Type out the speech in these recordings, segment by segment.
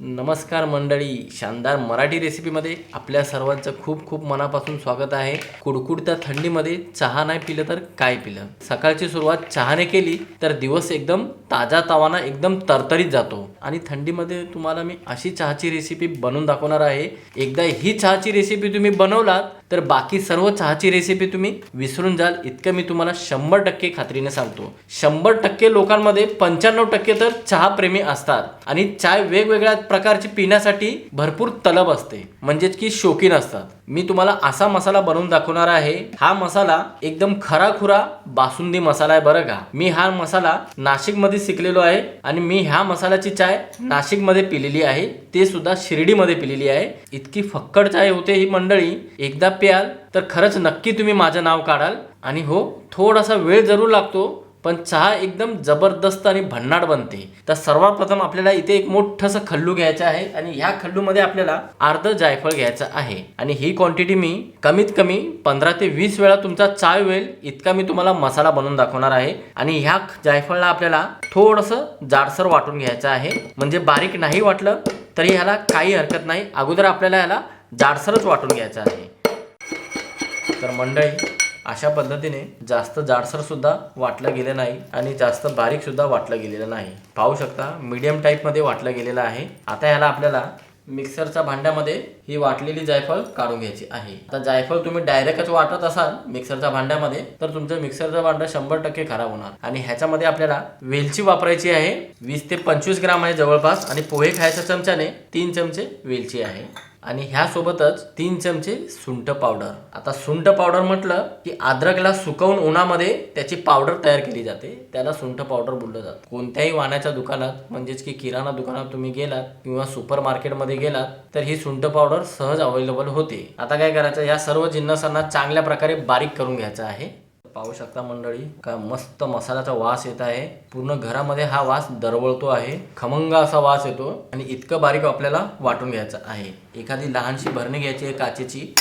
नमस्कार मंडळी शानदार मराठी रेसिपीमध्ये आपल्या सर्वांचं खूप खूप मनापासून स्वागत आहे. कुडकुडत्या थंडीमध्ये चहा नाही पिलं तर काय पिलं? सकाळची सुरुवात चहाने केली तर दिवस एकदम ताजा तावाना एकदम तरतरीत जातो. आणि थंडीमध्ये तुम्हाला मी अशी चहाची रेसिपी बनवून दाखवणार आहे. एकदा ही चहाची रेसिपी तुम्ही बनवलात तर बाकी सर्व चहाची रेसिपी तुम्ही विसरून जाल. इतकं मी तुम्हाला शंभर टक्के खात्रीने सांगतो. शंभर टक्के लोकांमध्ये पंच्याण्णव टक्के तर चहा प्रेमी असतात. आणि चाय वेगवेगळ्या प्रकारची पिण्यासाठी भरपूर तलब असते. म्हणजेच की शौकीन असतात. मी तुम्हाला असा मसाला बनवून दाखवणार आहे. हा मसाला एकदम खराखुरा बासुंदी मसाला आहे बरं का. मी हा मसाला नाशिकमध्ये शिकलेलो आहे आणि मी ह्या मसाल्याची चाय नाशिकमध्ये पिलेली आहे. ते सुद्धा शिर्डीमध्ये पिलेली आहे. इतकी फक्कड चाय होते ही मंडळी. एकदा प्याल तर खरंच नक्की तुम्ही माझं नाव काढाल. आणि हो थोडासा वेळ जरूर लागतो. पण चहा एकदम जबरदस्त आणि भन्नाट बनते. तर सर्वात प्रथम आपल्याला इथे एक मोठंसं खल्लू घ्यायचं आहे आणि ह्या खल्लूमध्ये आपल्याला अर्ध जायफळ घ्यायचं आहे. आणि ही क्वांटिटी मी कमीत कमी पंधरा ते वीस वेळा तुमचा चाय होईल इतका मी तुम्हाला मसाला बनवून दाखवणार आहे. आणि ह्या जायफळला आपल्याला थोडंसं जाडसर वाटून घ्यायचं आहे. म्हणजे बारीक नाही वाटलं तरी ह्याला काही हरकत नाही. अगोदर आपल्याला ह्याला जाडसरच वाटून घ्यायचं आहे. तर मंडळी अशा पद्धतीने जास्त जाडसर सुद्धा वाटलं गेलं नाही आणि जास्त बारीक सुद्धा वाटलं गेलेलं नाही. पाहू शकता मीडियम टाईपमध्ये वाटलं गेलेलं आहे. आता ह्याला आपल्याला मिक्सरच्या भांड्यामध्ये ही वाटलेली जायफळ काढून घ्यायची आहे. आता जायफळ तुम्ही डायरेक्टच वाटत असाल मिक्सरच्या भांड्यामध्ये तर तुमचं मिक्सरचं भांडं शंभर टक्के खराब होणार. आणि ह्याच्यामध्ये आपल्याला वेलची वापरायची आहे. वीस ते पंचवीस ग्राम आहे जवळपास. आणि पोहे खायच्या चमच्याने तीन चमचे वेलची आहे. आणि ह्यासोबतच तीन चमचे सुंठ पावडर. आता सुंठ पावडर म्हटलं की अद्रकला सुकवून उन्हामध्ये त्याची पावडर तयार केली जाते. त्याला सुंठ पावडर बोललं जातं. कोणत्याही वाण्याच्या दुकानात म्हणजेच की किराणा दुकानात तुम्ही गेलात किंवा सुपर मार्केटमध्ये गेलात तर ही सुंठ पावडर सहज अवेलेबल होते. आता काय करायचं या सर्व जिन्नसांना चांगल्या प्रकारे बारीक करून घ्यायचं आहे. पाहू शकता मंडळी. का मस्त मसाल्याचा वास येत आहे. पूर्ण घरामध्ये हा वास दरवळतो आहे. खमंग असा वास येतो आणि इतकं बारीक आपल्याला वाटून घ्यायचा आहे. एखादी लहानशी भरणी घ्यायची आहे काचेची.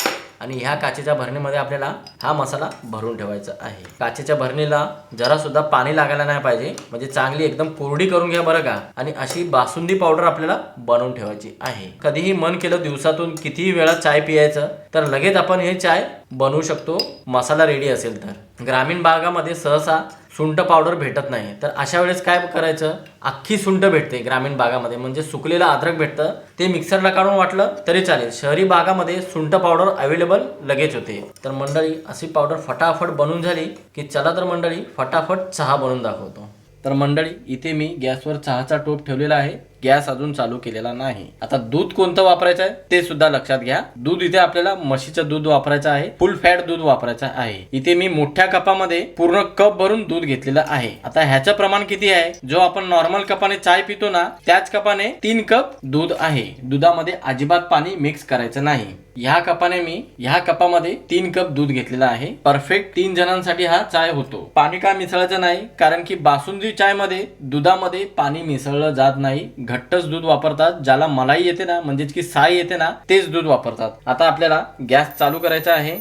आणि ह्या काचेच्या भरणीमध्ये आपल्याला हा मसाला भरून ठेवायचा आहे. काचेच्या भरणीला जरा सुद्धा पाणी लागायला नाही पाहिजे. म्हणजे चांगली एकदम कोरडी करून घ्या बरं का. आणि अशी बासुंदी पावडर आपल्याला बनवून ठेवायची आहे. कधीही मन केलं दिवसातून कितीही वेळा चाय पियायचं तर लगेच आपण हे चाय बनवू शकतो. मसाला रेडी असेल तर. ग्रामीण भागामध्ये सहसा सुंठ पावडर भेटत नाही. तर अशा वेळेस काय करायचं? अख्खी सुंठ भेटते ग्रामीण भागामध्ये. म्हणजे सुकलेलं अद्रक भेटतं. ते मिक्सरला काढून वाटलं तरी चालेल. शहरी भागामध्ये सुंठ पावडर अवेलेबल लगेच होते. तर मंडळी अशी पावडर फटाफट बनून झाली की चला तर मंडळी फटाफट चहा बनवून दाखवतो. तर मंडळी इथे मी गॅसवर चहाचा टोप ठेवलेला आहे. गॅस अजून चालू केलेला नाही. आता दूध कोणतं वापरायचं आहे? ते सुद्धा लक्षात घ्या. दूध इथे आपल्याला म्हशीचं दूध वापरायचं आहे. फुल फॅट दूध वापरायचं आहे. इथे मी मोठ्या कपामध्ये पूर्ण कप भरून दूध घेतलेलं आहे. आता ह्याचं प्रमाण किती आहे? जो आपण नॉर्मल कपाने चाय पितो ना त्याच कपाने तीन कप दूध आहे. दुधामध्ये अजिबात पाणी मिक्स करायचं नाही. ह्या कपाने मी ह्या कपामध्ये तीन कप दूध घेतलेला आहे. परफेक्ट तीन जणांसाठी हा चाय होतो. पाणी का मिसळायचं नाही? कारण की बासुंदी चायमध्ये दुधामध्ये पाणी मिसळलं जात नाही. घट्टच दूध वापरतात ज्याला मलाई येते ना म्हणजेच की साय येते ना तेच दूध वापरतात. आता आपल्याला गॅस चालू करायचा आहे.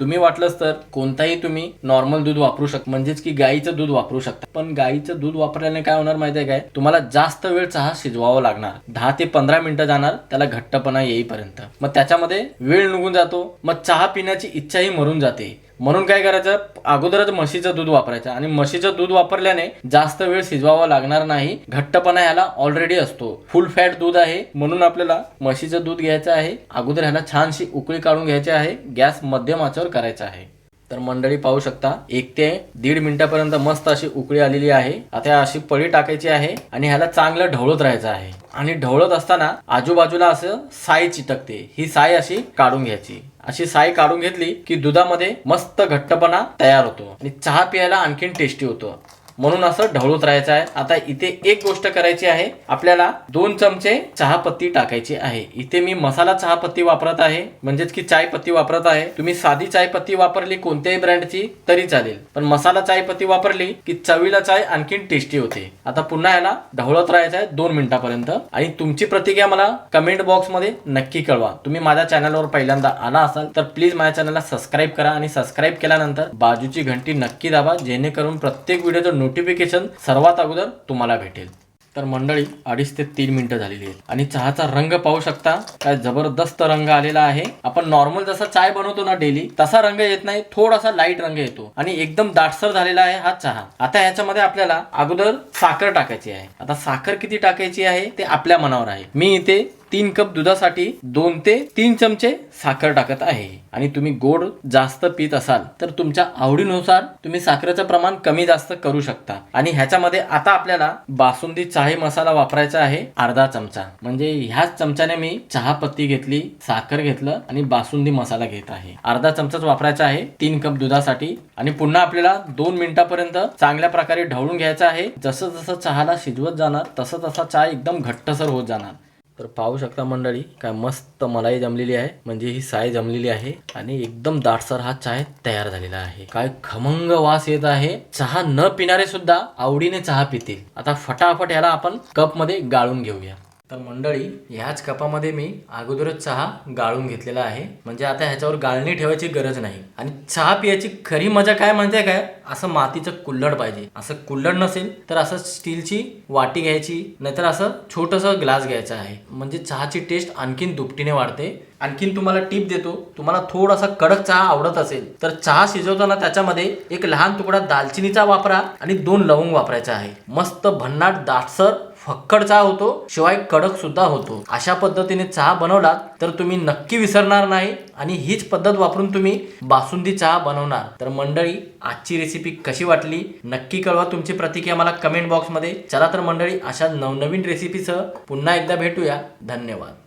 तुम्ही वाटलंच तर कोणताही तुम्ही नॉर्मल दूध वापरू शकता म्हणजेच की गाईचं दूध वापरू शकता. पण गाईचं दूध वापरल्याने काय होणार माहिती आहे काय? तुम्हाला जास्त वेळ चहा शिजवावा लागणार. दहा ते पंधरा मिनिटं जाणार त्याला घट्टपणा येईपर्यंत. मग त्याच्यामध्ये वेळ निघून जातो. मग चहा पिण्याची इच्छाही मरून जाते. म्हणून काय करायचं? अगोदरच म्हशीचं दूध वापरायचं. आणि म्हशीचं दूध वापरल्याने जास्त वेळ शिजवावा लागणार नाही. घट्टपणा ह्याला ऑलरेडी असतो. फुल फॅट दूध आहे. म्हणून आपल्याला म्हशीचं दूध घ्यायचं आहे. अगोदर ह्याला छानशी उकळी काढून घ्यायची आहे. गॅस मध्यम आचेवर करायचा आहे. तर मंडळी पाहू शकता एक ते दीड मिनिटापर्यंत मस्त अशी उकळी आलेली आहे. आता अशी पळी टाकायची आहे आणि ह्याला चांगलं ढवळत राहायचं आहे. आणि ढवळत असताना आजूबाजूला असं साय चिटकते. ही साय अशी काढून घ्यायची. अशी साय काढून घेतली की दुधामध्ये मस्त घट्टपणा तयार होतो. आणि चहा प्यायला आणखीन टेस्टी होतो. म्हणून असं ढवळत राहायचं आहे. आता इथे एक गोष्ट करायची आहे. आपल्याला दोन चमचे चहापत्ती टाकायची आहे. इथे मी मसाला चहापत्ती वापरत आहे. म्हणजेच की चाय पत्ती वापरत आहे. तुम्ही साधी चाय पत्ती वापरली कोणत्याही ब्रँडची तरी चालेल. पण मसाला चाय पत्ती वापरली की चवीला चाय आणखीन टेस्टी होते. आता पुन्हा याला ढवळत राहायचं आहे दोन मिनिटापर्यंत. आणि तुमची प्रतिक्रिया मला कमेंट बॉक्समध्ये नक्की कळवा. तुम्ही माझ्या चॅनलवर पहिल्यांदा आला असाल तर प्लीज माझ्या चॅनलला सबस्क्राईब करा. आणि सबस्क्राईब केल्यानंतर बाजूची घंटी नक्की दाबा जेणेकरून प्रत्येक व्हिडिओचं नोटिफिकेशन सर्वात अगोदर तुम्हाला भेटेल. तर मंडळी अडीच ते तीन मिनिटं झालेली आहेत. आणि चहाचा रंग पाहू शकता काय जबरदस्त रंग आलेला आहे. आपण नॉर्मल जसा चाय बनवतो ना डेली तसा रंग येत नाही थोडासा लाइट रंग येतो. आणि एकदम दाटसर झालेला आहे हा चहा. आता याच्यामध्ये आपल्याला अगोदर साखर टाकायची आहे. आता साखर किती टाकायची आहे ते आपल्या मनावर आहे. मी इथे तीन कप दुधासाठी दोन ते तीन चमचे साखर टाकत आहे. आणि तुम्ही गोड जास्त पित असाल तर तुमच्या आवडीनुसार तुम्ही साखरेचं प्रमाण कमी जास्त करू शकता. आणि ह्याच्यामध्ये आता आपल्याला बासुंदी चहा मसाला वापरायचा आहे अर्धा चमचा. म्हणजे ह्याच चमच्याने मी चहा पत्ती घेतली साखर घेतलं आणि बासुंदी मसाला घेत आहे. अर्धा चमचाच वापरायचा आहे तीन कप दुधासाठी. आणि पुन्हा आपल्याला दोन मिनिटापर्यंत चांगल्या प्रकारे ढवळून घ्यायचं आहे. जसं जसं चहाला शिजवत जाणार तसं तसा चहा एकदम घट्टसर होत जाणार. तर पाहू शकता मंडळी काय मस्त मलाई जमलेली आहे. म्हणजे ही साय जमलेली आहे आणि एकदम दाटसर हा चाय तयार झालेला आहे. काय खमंग वास येत आहे. चहा न पिणारे सुद्धा आवडीने चहा पितील. आता फटाफट याला आपण कपमध्ये गाळून घेऊया. तर मंडळी ह्याच कपामध्ये मी अगोदरच चहा गाळून घेतलेला आहे. म्हणजे आता ह्याच्यावर गाळणी ठेवायची गरज नाही. आणि चहा पियाची खरी मजा काय म्हणते काय? असं मातीचं कुल्हड पाहिजे. असं कुल्हड नसेल तर असं स्टीलची वाटी घ्यायची नाहीतर असं छोटंसं ग्लास घ्यायचं आहे. म्हणजे चहाची टेस्ट आणखीन दुपटीने वाढते. आणखीन तुम्हाला टीप देतो तुम्हाला थोडासा कडक चहा आवडत असेल तर चहा शिजवताना त्याच्यामध्ये एक लहान तुकडा दालचिनीचा वापरा आणि दोन लवंग वापरायचा आहे. मस्त भन्नाट दाटसर फक्कड चहा होतो शिवाय कडक सुद्धा होतो. अशा पद्धतीने चहा बनवलात तर तुम्ही नक्की विसरणार नाही आणि हीच पद्धत वापरून तुम्ही बासुंदी चहा बनवणार. तर मंडळी आजची रेसिपी कशी वाटली? नक्की कळवा तुमची प्रतिक्रिया मला कमेंट बॉक्समध्ये चला तर मंडळी अशा नवनवीन रेसिपीसह पुन्हा एकदा भेटूया. धन्यवाद.